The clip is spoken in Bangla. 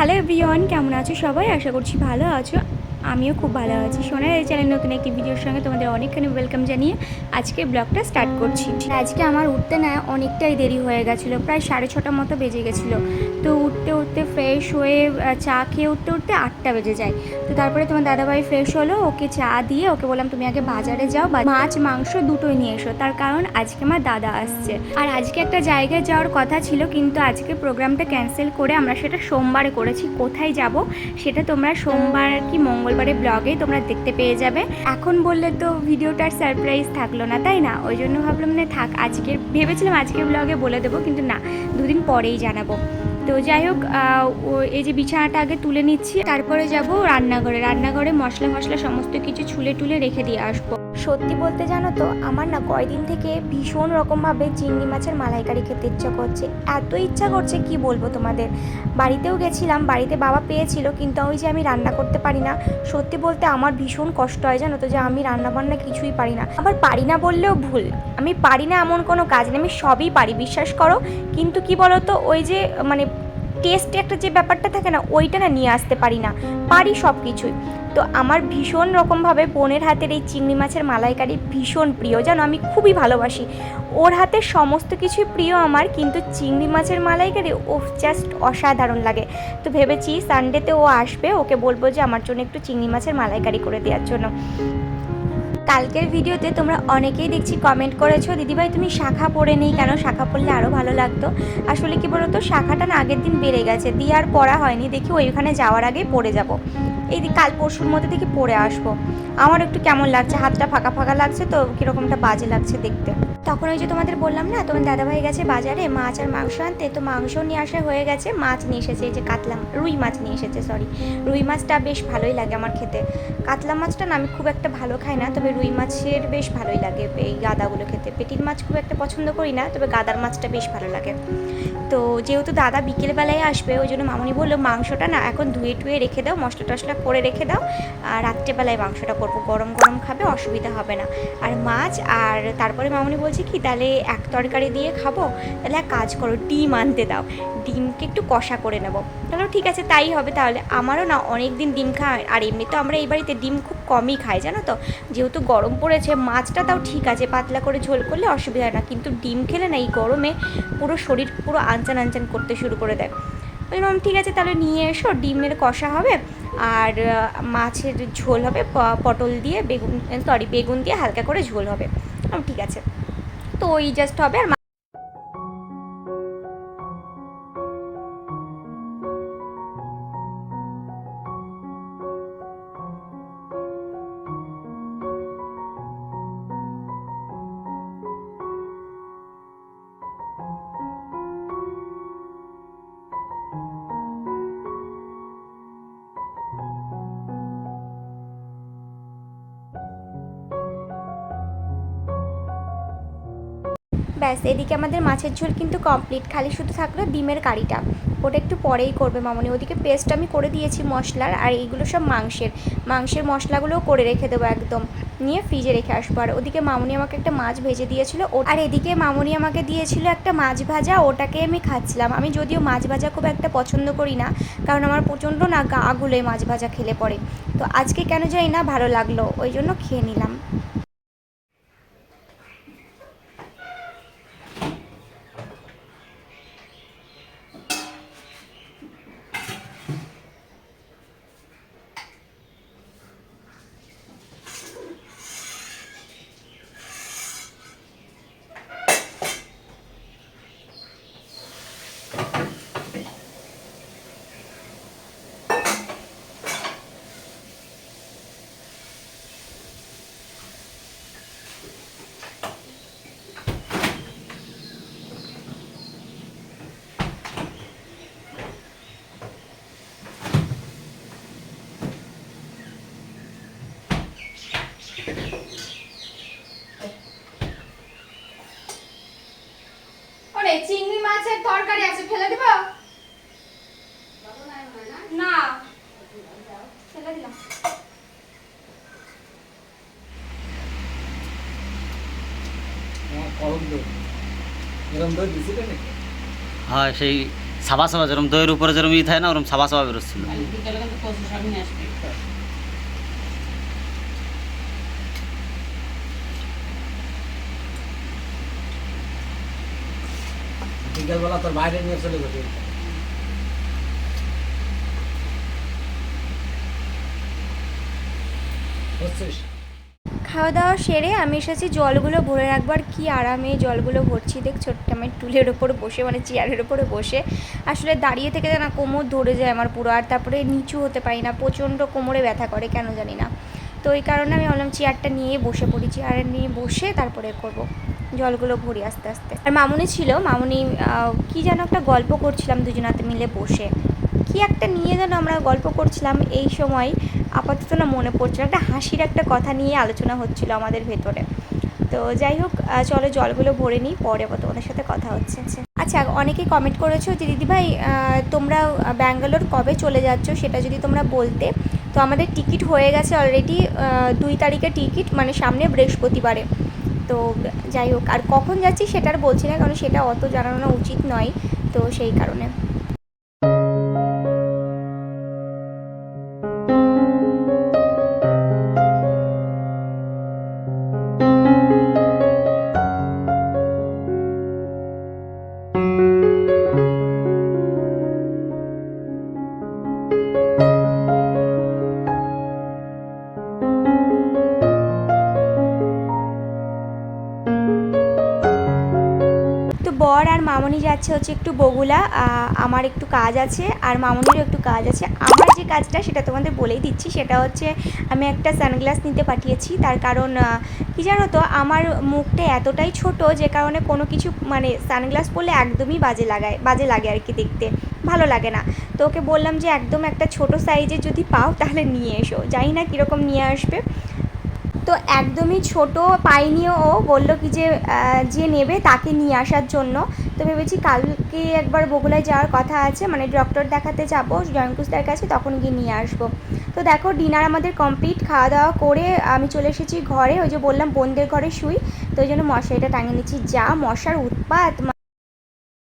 হ্যালো এভরিওয়ান কেমন আছো সবাই? আশা করছি ভালো আছো। আমিও খুব ভালো আছি। সোনার এই চ্যানেল নতুন একটি ভিডিওর সঙ্গে তোমাদের অনেকখানি ওয়েলকাম জানিয়ে আজকে ব্লগটা স্টার্ট করছি। আজকে আমার উঠতে না অনেকটাই দেরি হয়ে গেছিল, প্রায় সাড়ে ছটার মতো বেজে গেছিল। তো উঠতে উঠতে ফ্রেশ হয়ে চা খেয়ে উঠতে উঠতে আটটা বেজে যায়। তো তারপরে তোমার দাদাভাই ফ্রেশ হলো, ওকে চা দিয়ে ওকে বললাম, তুমি আগে বাজারে যাও, বা মাছ, মাংস দুটোই নিয়ে এসো। তার কারণ আজকে আমার দাদা আসছে। আর আজকে একটা জায়গায় যাওয়ার কথা ছিল, কিন্তু আজকে প্রোগ্রামটা ক্যান্সেল করে আমরা সেটা সোমবারে করেছি। কোথায় যাব সেটা তোমরা সোমবার কি মঙ্গলবারে ব্লগে তোমরা দেখতে পেয়ে যাবে। এখন বললে তো ভিডিওটার সারপ্রাইজ থাকল না, তাই না? ওই জন্য ভাবলাম না থাক আজকে ভেবেছিলাম আজকের ব্লগে বলে দেবো, কিন্তু না, দুদিন পরেই জানাব। তো যাই হোক এই যে বিছানাটা আগে তুলে নিচ্ছি, তারপরে যাব রান্নাঘরে। রান্নাঘরে মশলা মশলা সমস্ত কিছু ছুলে টুলে রেখে দিয়ে আসব। সত্যি বলতে জানো তো, আমার না কয়দিন থেকে ভীষণ রকমভাবে চিংড়ি মাছের মালাইকারি খেতে ইচ্ছা করছে। এত ইচ্ছা করছে, কি বলব তোমাদের? বাড়িতেও গেছিলাম, বাড়িতে বাবা পেয়েছিল, কিন্তু ওই যে আমি রান্না করতে পারি না, সত্যি বলতে আমার ভীষণ কষ্ট হয় জানো তো যে আমি রান্না বান্না কিছুই পারি না। আবার পারি না বললেও ভুল, আমি পারি না এমন কোনো কাজ নেই, আমি সবই পারি, বিশ্বাস করো। কিন্তু কি বলো তো ওই যে মানে টেস্ট একটা যে ব্যাপারটা থাকে না, ওইটা না নিয়ে আসতে পারি না। পারি সব কিছুই তো আমার ভীষণ রকমভাবে বোনের হাতের এই চিংড়ি মাছের মালাইকারি ভীষণ প্রিয়। জানো, আমি খুবই ভালোবাসি। ওর হাতের সমস্ত কিছুই প্রিয় আমার, কিন্তু চিংড়ি মাছের মালাইকারি ও জাস্ট অসাধারণ লাগে। তো ভেবেছি সানডেতে ও আসবে, ওকে বলব যে আমার জন্য একটু চিংড়ি মাছের মালাইকারি করে দেওয়ার জন্য। কালকের ভিডিওতে তোমরা অনেকেই দেখছি কমেন্ট করেছ, দিদিভাই, তুমি শাখা পরে নেই কেন? শাখা পরলে আরও ভালো লাগতো। আসলে কি বলতো, শাখাটা না আগের দিন বেড়ে গেছে, দিয়ে আর পরা হয়নি, দেখি ওইখানে যাওয়ার আগেই পরে যাব। এই কাল পরশুর মধ্যে দেখি পরে আসব। আমার একটু কেমন লাগছে, হাতটা ফাঁকা ফাঁকা লাগছে তো, কীরকমটা বাজে লাগছে দেখতে। তখন ওই যে তোমাদের বললাম না, তোমার দাদাভাই গেছে বাজারে, মাছ আর মাংস আনতে, তো মাংস নিয়ে আসা হয়ে গেছে, মাছ নিয়ে এসেছে, এই যে কাতলা রুই মাছ নিয়ে এসেছে সরি রুই মাছটা বেশ ভালোই লাগে আমার খেতে। কাতলা মাছটা না আমি খুব একটা ভালো খাই না, তবে রুই মাছের বেশ ভালোই লাগে। এই গাদাগুলো খেতে। পেটির মাছ খুব একটা পছন্দ করি না, তবে গাদার মাছটা বেশ ভালো লাগে। তো যেহেতু দাদা বিকেলবেলায় আসবে, ওই জন্য মামনি বলল, মাংসটা না এখন ধুয়ে টুয়ে রেখে দাও, মশলা টশলা করে রেখে দাও, আর রাত্রেবেলায় মাংসটা করব। গরম গরম খাবে, অসুবিধা হবে না। আর মাছ, আর তারপরে মামনি বলছে কি, তাহলে এক তরকারি দিয়ে খাব, তাহলে এক কাজ করো, ডিম আনতে দাও। ডিমকে একটু কষা করে নেব। তাহলে ঠিক আছে, তাই হবে তাহলে। আমারও না অনেক দিন ডিম খায় আর এমনি তো আমরা এই বাড়িতে ডিম খুব কমই খাই, জানো তো? যেহেতু গরম পড়েছে, মাছটা তাও ঠিক আছে, পাতলা করে ঝোল করলে অসুবিধা হয় না। কিন্তু ডিম খেলে না এই গরমে পুরো শরীর পুরো আনচান আনচান করতে শুরু করে দেয়। জন্য ঠিক আছে, তাহলে নিয়ে এসো, ডিমের কষা হবে আর মাছের ঝোল হবে পটল দিয়ে বেগুন সরি বেগুন দিয়ে হালকা করে ঝোল হবে। ঠিক আছে। তো ওই জাস্ট হবে আর ব্যাস, এদিকে আমাদের মাছের ঝোল কিন্তু কমপ্লিট খালি শুধু থাকল ডিমের কারিটা। ওটা একটু পরেই করবে মামনি। ওদিকে পেস্ট আমি করে দিয়েছি মশলার, আর এইগুলো সব মাংসের। মাংসের মশলাগুলোও করে রেখে দেবো একদম। নিয়ে ফ্রিজে রেখে আসব। আর ওদিকে মামনি আমাকে একটা মাছ ভেজে দিয়েছিল। আর এদিকে মামনি আমাকে দিয়েছিল একটা মাছ ভাজা। ওটাকে আমি খাচ্ছিলাম। আমি যদিও মাছ ভাজা খুব একটা পছন্দ করি না, কারণ আমার প্রচণ্ড না গা গুলোয় মাছ ভাজা খেলে পড়ে তো আজকে কেন যাই না, ভালো লাগল। ওই জন্য খেয়ে নিলাম ওরে চিংড়ি মাছের তরকারি আছে ফেলে দিব না ফেলে দিলাম আমার করম দই এরকম দই দিছিলে নাকি হ্যাঁ সেই সাবা সাবা যেরকম দইয়ের উপরে যেরকম ই থাকে না ওরকম সাবা সাবা বেরোচ্ছিল। বিকেলবেলা তোর বাইরে নিয়ে চলে গেছে। বুঝছিস? খাওয়া দাওয়া সেরে আমি এসেছি, জলগুলো ভরে রাখবার কি আরামে জলগুলো ভরছি। দেখ, ছোট্ট আমি টুলের ওপর বসে মানে চেয়ারের ওপরে বসে, আসলে দাঁড়িয়ে থেকে না কোমর ধরে যায় আমার পুরো, আর তারপরে নিচু হতে পারি না, প্রচণ্ড কোমরে ব্যথা করে, কেন জানি না। তো এই কারণে আমি ভাবলাম চেয়ারটা নিয়ে বসে পড়ি, চেয়ার নিয়ে বসে তারপরে করব, জলগুলো ভরি আস্তে আস্তে। আর মামুনি ছিল, মামুনি কি যেন একটা গল্প করছিলাম দুজনাতে মিলে বসে। কি একটা নিয়ে যেন আমরা গল্প করছিলাম এই সময় আপাতত না মনে পড়ছিল একটা হাসির একটা কথা নিয়ে আলোচনা হচ্ছিল আমাদের ভেতরে। তো যাই হোক চলো জলগুলো ভরে নিই, পরে আবার তোমাদের সাথে কথা হচ্ছে। আচ্ছা অনেকেই কমেন্ট করেছ যে দিদিভাই তোমরা ব্যাঙ্গালোর কবে চলে যাচ্ছ সেটা যদি তোমরা বলতে। তো আমাদের টিকিট হয়ে গেছে অলরেডি দুই তারিখে টিকিট মানে সামনে বৃহস্পতিবারে। তো যাই হোক, আর কখন যাচ্ছি সেটা আর বলছি না, কারণ সেটা অত জানানো উচিত নয়, তো সেই কারণে। মামনি যাচ্ছে হচ্ছে একটু বগুলা আমার একটু কাজ আছে আর মামনিরও একটু কাজ আছে। আমার যে কাজটা সেটা তোমাদের বলেই দিচ্ছি, সেটা হচ্ছে আমি একটা সানগ্লাস নিতে পাঠিয়েছি। তার কারণ কি জানো তো, আমার মুখটা এতটাই ছোট যে কারণে কোনো কিছু মানে সানগ্লাস পরলে একদমই বাজে লাগায়, বাজে লাগে আর কি দেখতে, ভালো লাগে না। তো ওকে বললাম যে, একদম একটা ছোট সাইজের যদি পাও তাহলে নিয়ে এসো। জানি না কীরকম নিয়ে আসবে। তো একদমই ছোট পাইনি ও বলল কি যে যে নেবে তাকে নিয়ে আসার জন্য। তো ভেবেছি কালকে একবার বগুলায় যাওয়ার কথা আছে মানে ডক্টর দেখাতে যাব জয়ঙ্কুশদার কাছে তখন গিয়ে নিয়ে আসব। তো দেখো ডিনার আমাদের কমপ্লিট খাওয়া দাওয়া করে আমি চলে এসেছি ঘরে, ওই যে বললাম বোনদের ঘরে শুই, তো ওই জন্য মশারিটা টাঙিয়ে নিচ্ছি। যা মশার উৎপাত